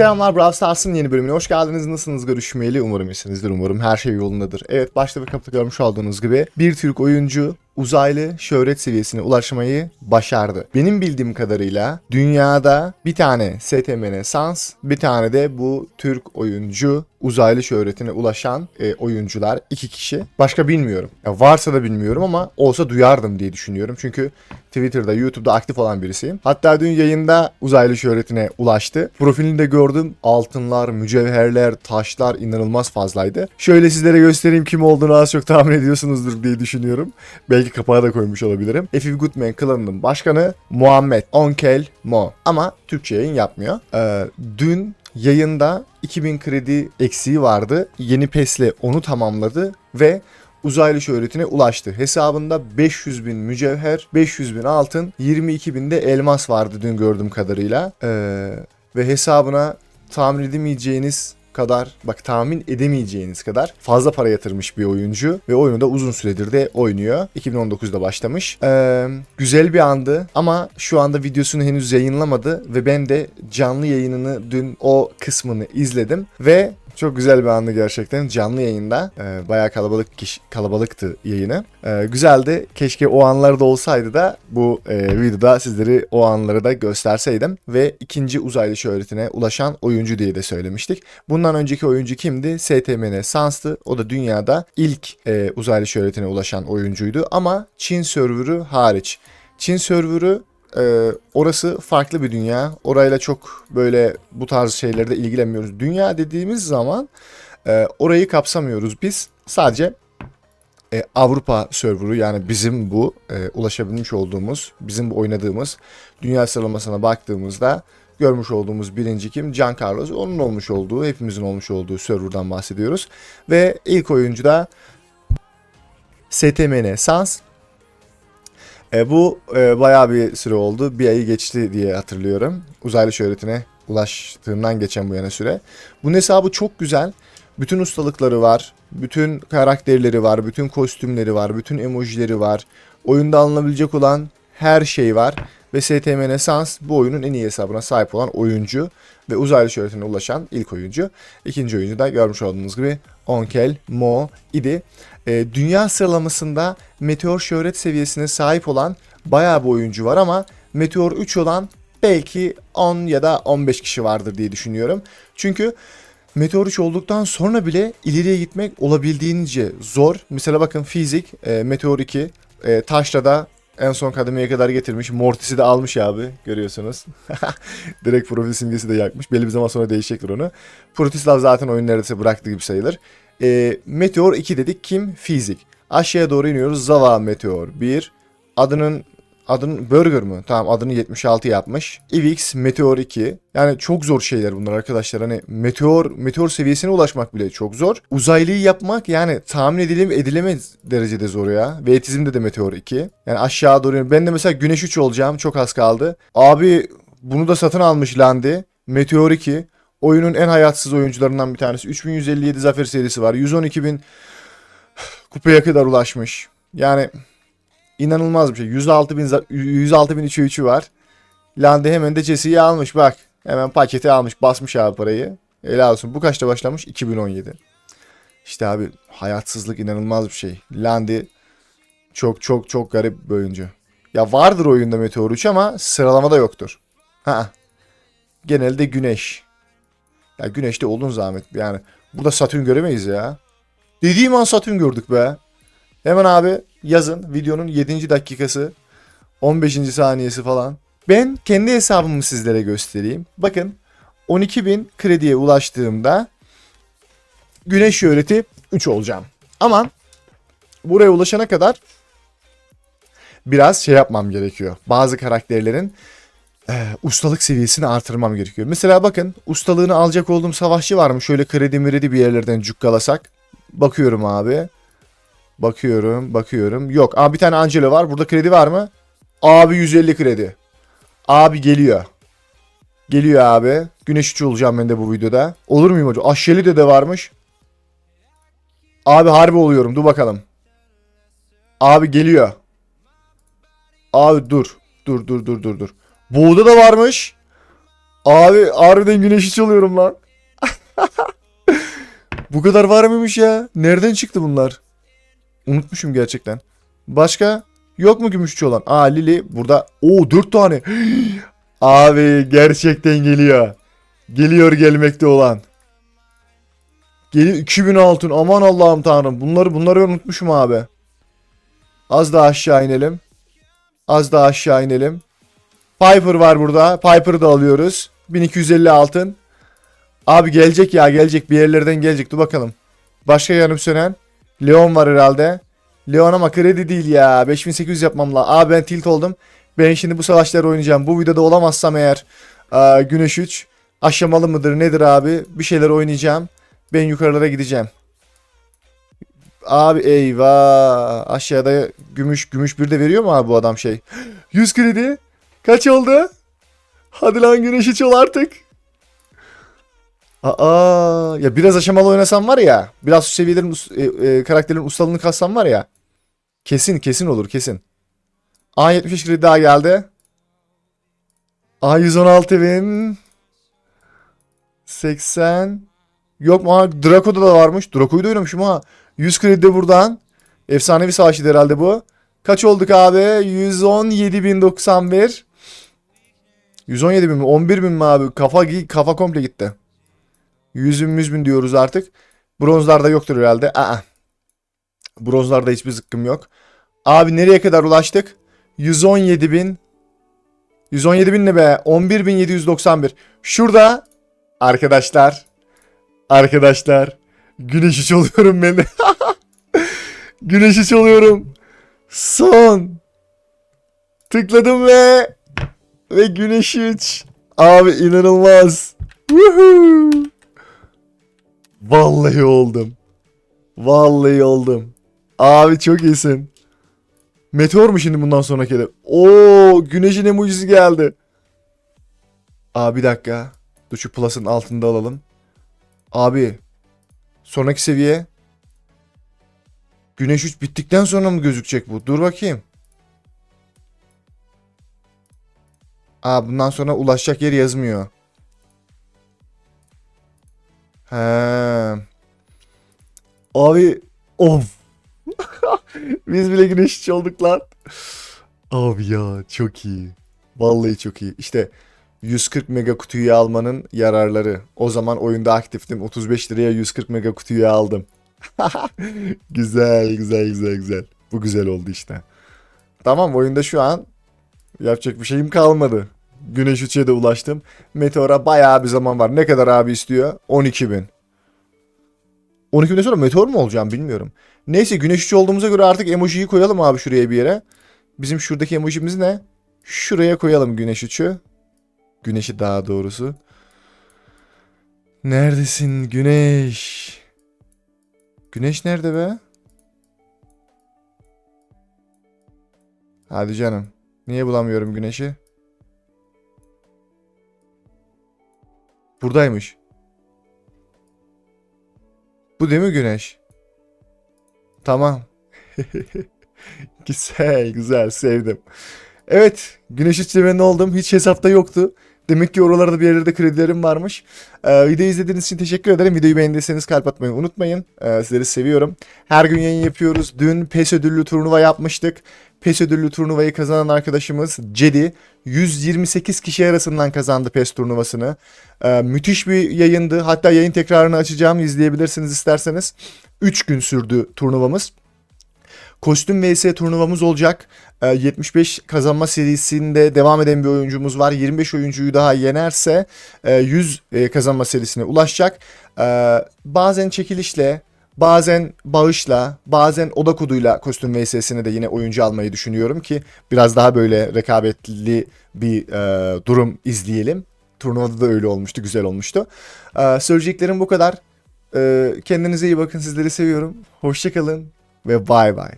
Selamlar Brawl Stars'ın yeni bölümüne hoş geldiniz. Nasılsınız görüşmeyeli? Umarım iyisinizdir. Umarım her şey yolundadır. Evet başta ve kapıda görmüş olduğunuz gibi bir Türk oyuncu uzaylı şöhret seviyesine ulaşmayı başardı. Benim bildiğim kadarıyla dünyada bir tane STMN Sans, bir tane de bu Türk oyuncu uzaylı şöhretine ulaşan e, oyuncular iki kişi. Başka bilmiyorum. Ya varsa da bilmiyorum ama olsa duyardım diye düşünüyorum. Çünkü Twitter'da, YouTube'da aktif olan birisiyim. Hatta dün yayında uzaylı şöhretine ulaştı. Profilini de gördüm. Altınlar, mücevherler, taşlar inanılmaz fazlaydı. Şöyle sizlere göstereyim kim olduğunu az çok tahmin ediyorsunuzdur diye düşünüyorum. Belki kapağı da koymuş olabilirim. Effie Goodman klanının başkanı Muhammed Onkel Mo. Ama Türkçe yayın yapmıyor. Ee, dün yayında 2000 kredi eksiği vardı. Yeni PES'le onu tamamladı ve uzaylı şöhretine ulaştı. Hesabında 500 bin mücevher, 500 bin altın, 22 bin de elmas vardı dün gördüğüm kadarıyla. Ee, ve hesabına tahmin edemeyeceğiniz kadar bak tahmin edemeyeceğiniz kadar fazla para yatırmış bir oyuncu ve oyunu da uzun süredir de oynuyor. 2019'da başlamış. Ee, güzel bir andı ama şu anda videosunu henüz yayınlamadı ve ben de canlı yayınını dün o kısmını izledim ve çok güzel bir andı gerçekten canlı yayında. Ee, bayağı kalabalık kişi, kalabalıktı yayını. Ee, güzeldi. Keşke o anlarda olsaydı da bu e, videoda sizleri o anları da gösterseydim. Ve ikinci uzaylı şöhretine ulaşan oyuncu diye de söylemiştik. Bundan önceki oyuncu kimdi? STMN Sans'tı. O da dünyada ilk e, uzaylı şöhretine ulaşan oyuncuydu. Ama Çin serverı hariç. Çin serverı ee, orası farklı bir dünya. Orayla çok böyle bu tarz şeylerde ilgilenmiyoruz. Dünya dediğimiz zaman e, orayı kapsamıyoruz biz. Sadece e, Avrupa serverı yani bizim bu e, ulaşabilmiş olduğumuz, bizim bu oynadığımız dünya sıralamasına baktığımızda görmüş olduğumuz birinci kim? Can Carlos. Onun olmuş olduğu, hepimizin olmuş olduğu serverdan bahsediyoruz. Ve ilk oyuncu da STMN Sans. E, bu e, bayağı bir süre oldu. Bir ayı geçti diye hatırlıyorum. Uzaylı şöhretine ulaştığından geçen bu yana süre. Bunun hesabı çok güzel. Bütün ustalıkları var. Bütün karakterleri var. Bütün kostümleri var. Bütün emojileri var. Oyunda alınabilecek olan her şey var. Ve STMN Sans bu oyunun en iyi hesabına sahip olan oyuncu ve uzaylı şöhretine ulaşan ilk oyuncu. İkinci oyuncu da görmüş olduğunuz gibi Onkel Mo idi. E, dünya sıralamasında Meteor şöhret seviyesine sahip olan bayağı bir oyuncu var ama Meteor 3 olan belki 10 ya da 15 kişi vardır diye düşünüyorum. Çünkü Meteor 3 olduktan sonra bile ileriye gitmek olabildiğince zor. Mesela bakın fizik e, Meteor 2 e, taşla da en son kademeye kadar getirmiş. Mortis'i de almış abi görüyorsunuz. Direkt profil simgesi de yakmış. Belli bir zaman sonra değişecektir onu. Protislav zaten oyun neredeyse bıraktı gibi sayılır. E, Meteor 2 dedik. Kim? Fizik. Aşağıya doğru iniyoruz. Zava Meteor 1. Adının adının Burger mı? Tamam adını 76 yapmış. Ivix Meteor 2. Yani çok zor şeyler bunlar arkadaşlar. Hani meteor meteor seviyesine ulaşmak bile çok zor. Uzaylıyı yapmak yani tahmin edilim edilemez derecede zor ya. Ve etizmde de Meteor 2. Yani aşağı doğru. Ben de mesela Güneş 3 olacağım. Çok az kaldı. Abi bunu da satın almış Landi. Meteor 2. Oyunun en hayatsız oyuncularından bir tanesi. 3157 zafer serisi var. 112.000 kupaya kadar ulaşmış. Yani inanılmaz bir şey. 106 bin 106 bin 3'ü 3'ü var. Lande hemen de Jesse'yi almış bak. Hemen paketi almış basmış abi parayı. Helal olsun. Bu kaçta başlamış? 2017. İşte abi hayatsızlık inanılmaz bir şey. Landi çok çok çok garip bir oyuncu. Ya vardır oyunda Meteor 3 ama sıralamada yoktur. Ha. Genelde Güneş. Ya Güneş'te olun zahmet. Yani burada Satürn göremeyiz ya. Dediğim an Satürn gördük be. Hemen abi yazın videonun 7. dakikası 15. saniyesi falan. Ben kendi hesabımı sizlere göstereyim. Bakın 12.000 krediye ulaştığımda güneş şöhreti 3 olacağım. Ama buraya ulaşana kadar biraz şey yapmam gerekiyor. Bazı karakterlerin e, ustalık seviyesini artırmam gerekiyor. Mesela bakın ustalığını alacak olduğum savaşçı var mı? Şöyle kredi miredi bir yerlerden cukkalasak. Bakıyorum abi. Bakıyorum, bakıyorum. Yok. Abi bir tane Angelo var. Burada kredi var mı? Abi 150 kredi. Abi geliyor. Geliyor abi. Güneş 3 olacağım ben de bu videoda. Olur muyum hocam? Aşeli de de varmış. Abi harbi oluyorum. Dur bakalım. Abi geliyor. Abi dur. Dur dur dur dur dur. Buğda da varmış. Abi harbiden güneşi çalıyorum lan. Bu kadar var mıymış ya? Nereden çıktı bunlar? Unutmuşum gerçekten. Başka? Yok mu gümüşçü olan? Aa Lili burada. Oo 4 tane. Abi gerçekten geliyor. Geliyor gelmekte olan. Geliyor 2000 altın. Aman Allah'ım tanrım. Bunları bunları unutmuşum abi. Az daha aşağı inelim. Az daha aşağı inelim. Piper var burada. Piper'ı da alıyoruz. 1250 altın. Abi gelecek ya gelecek. Bir yerlerden gelecek. Dur bakalım. Başka yanım sönen. Leon var herhalde. Leon ama kredi değil ya. 5800 yapmam la. Abi ben tilt oldum. Ben şimdi bu savaşları oynayacağım. Bu videoda olamazsam eğer aa, Güneş 3 aşamalı mıdır nedir abi? Bir şeyler oynayacağım. Ben yukarılara gideceğim. Abi eyvah. Aşağıda gümüş gümüş bir de veriyor mu abi bu adam şey? 100 kredi. Kaç oldu? Hadi lan güneşi çal artık. Aa ya biraz aşamalı oynasam var ya. Biraz şu seviyelerin e, e, karakterin ustalığını kassam var ya. Kesin kesin olur kesin. A75 kredi daha geldi. A116 bin. 80. Yok mu? Ha, Draco'da da varmış. Draco'yu da oynamışım ha. 100 kredi de buradan. Efsanevi savaşçıydı herhalde bu. Kaç olduk abi? 117.091. 117 bin mi? 11 bin mi abi? Kafa, kafa komple gitti. 100 bin, 100 bin diyoruz artık. Bronzlarda yoktur herhalde. Aa. Bronzlarda hiçbir zıkkım yok. Abi nereye kadar ulaştık? 117 bin. 117 bin ne be? 11 bin 791. Şurada arkadaşlar. Arkadaşlar. Güneşi çalıyorum ben de. Güneşi çalıyorum. Son. Tıkladım ve ve güneş 3. Abi inanılmaz. Woohoo. Vallahi oldum. Vallahi oldum. Abi çok iyisin. Meteor mu şimdi bundan sonraki de? Oo, güneşin emojisi geldi. Abi bir dakika. Dur şu plus'ın altında alalım. Abi. Sonraki seviye. Güneş 3 bittikten sonra mı gözükecek bu? Dur bakayım. Aa bundan sonra ulaşacak yer yazmıyor. He. Abi of. Biz bile güneş içi olduk lan. Abi ya çok iyi. Vallahi çok iyi. İşte 140 mega kutuyu almanın yararları. O zaman oyunda aktiftim. 35 liraya 140 mega kutuyu aldım. güzel güzel güzel güzel. Bu güzel oldu işte. Tamam oyunda şu an yapacak bir şeyim kalmadı. Güneş 3'e de ulaştım. Meteor'a bayağı bir zaman var. Ne kadar abi istiyor? 12 bin. 12 binden sonra meteor mu olacağım bilmiyorum. Neyse güneş 3 olduğumuza göre artık emojiyi koyalım abi şuraya bir yere. Bizim şuradaki emojimiz ne? Şuraya koyalım güneş 3'ü. Güneşi daha doğrusu. Neredesin güneş? Güneş nerede be? Hadi canım. Niye bulamıyorum güneşi? Buradaymış. Bu değil mi güneş? Tamam. güzel güzel sevdim. Evet güneş içlemeni oldum. Hiç hesapta yoktu. Demek ki oralarda bir yerlerde kredilerim varmış. Ee, videoyu izlediğiniz için teşekkür ederim. Videoyu beğendiyseniz kalp atmayı unutmayın. Ee, sizleri seviyorum. Her gün yayın yapıyoruz. Dün PES ödüllü turnuva yapmıştık. PES ödüllü turnuvayı kazanan arkadaşımız Cedi 128 kişi arasından kazandı PES turnuvasını. Ee, müthiş bir yayındı. Hatta yayın tekrarını açacağım. izleyebilirsiniz isterseniz. 3 gün sürdü turnuvamız. Kostüm vs turnuvamız olacak. Ee, 75 kazanma serisinde devam eden bir oyuncumuz var. 25 oyuncuyu daha yenerse e, 100 e, kazanma serisine ulaşacak. Ee, bazen çekilişle, bazen bağışla, bazen oda koduyla kostüm vs'sine de yine oyuncu almayı düşünüyorum ki biraz daha böyle rekabetli bir e, durum izleyelim. Turnuvada da öyle olmuştu, güzel olmuştu. Ee, söyleyeceklerim bu kadar. Ee, kendinize iyi bakın, sizleri seviyorum. Hoşçakalın ve bay bay.